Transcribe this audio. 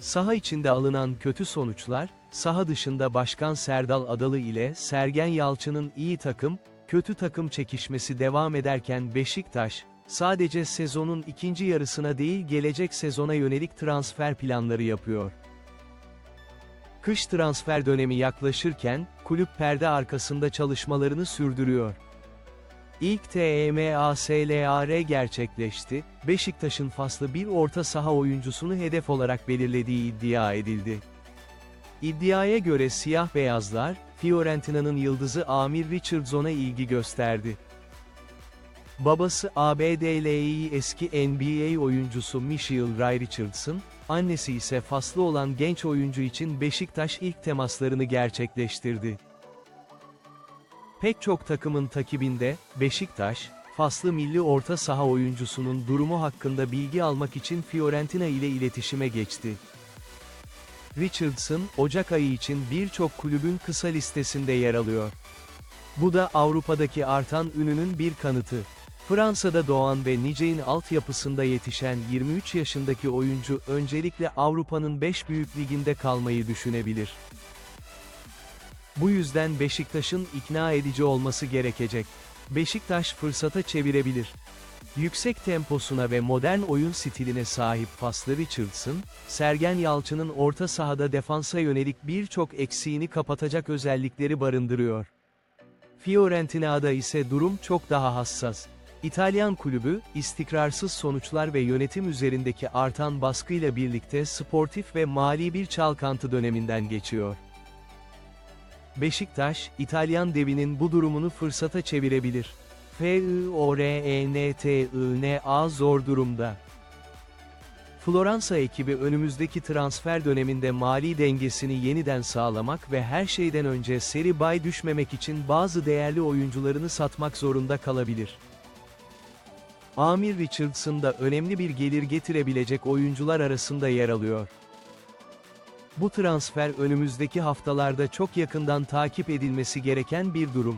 Saha içinde alınan kötü sonuçlar, saha dışında Başkan Serdal Adalı ile Sergen Yalçın'ın iyi takım, kötü takım çekişmesi devam ederken Beşiktaş, sadece sezonun ikinci yarısına değil gelecek sezona yönelik transfer planları yapıyor. Kış transfer dönemi yaklaşırken, kulüp perde arkasında çalışmalarını sürdürüyor. İlk TEMASLAR gerçekleşti, Beşiktaş'ın faslı bir orta saha oyuncusunu hedef olarak belirlediği iddia edildi. İddiaya göre siyah beyazlar, Fiorentina'nın yıldızı Amir Richardson'a ilgi gösterdi. Babası ABD'li eski NBA oyuncusu Michael Ray Richardson, annesi ise faslı olan genç oyuncu için Beşiktaş ilk temaslarını gerçekleştirdi. Pek çok takımın takibinde, Beşiktaş, faslı milli orta saha oyuncusunun durumu hakkında bilgi almak için Fiorentina ile iletişime geçti. Richardson, Ocak ayı için birçok kulübün kısa listesinde yer alıyor. Bu da Avrupa'daki artan ününün bir kanıtı. Fransa'da doğan ve Nice'in altyapısında yetişen 23 yaşındaki oyuncu öncelikle Avrupa'nın 5 büyük liginde kalmayı düşünebilir. Bu yüzden Beşiktaş'ın ikna edici olması gerekecek. Beşiktaş fırsata çevirebilir. Yüksek temposuna ve modern oyun stiline sahip paslı Richardson, Sergen Yalçın'ın orta sahada defansa yönelik birçok eksiğini kapatacak özellikleri barındırıyor. Fiorentina'da ise durum çok daha hassas. İtalyan kulübü, istikrarsız sonuçlar ve yönetim üzerindeki artan baskıyla birlikte sportif ve mali bir çalkantı döneminden geçiyor. Beşiktaş, İtalyan devinin bu durumunu fırsata çevirebilir. F-I-O-R-E-N-T-I-N-A zor durumda. Floransa ekibi önümüzdeki transfer döneminde mali dengesini yeniden sağlamak ve her şeyden önce seri bay düşmemek için bazı değerli oyuncularını satmak zorunda kalabilir. Amir Richardson da önemli bir gelir getirebilecek oyuncular arasında yer alıyor. Bu transfer önümüzdeki haftalarda çok yakından takip edilmesi gereken bir durum.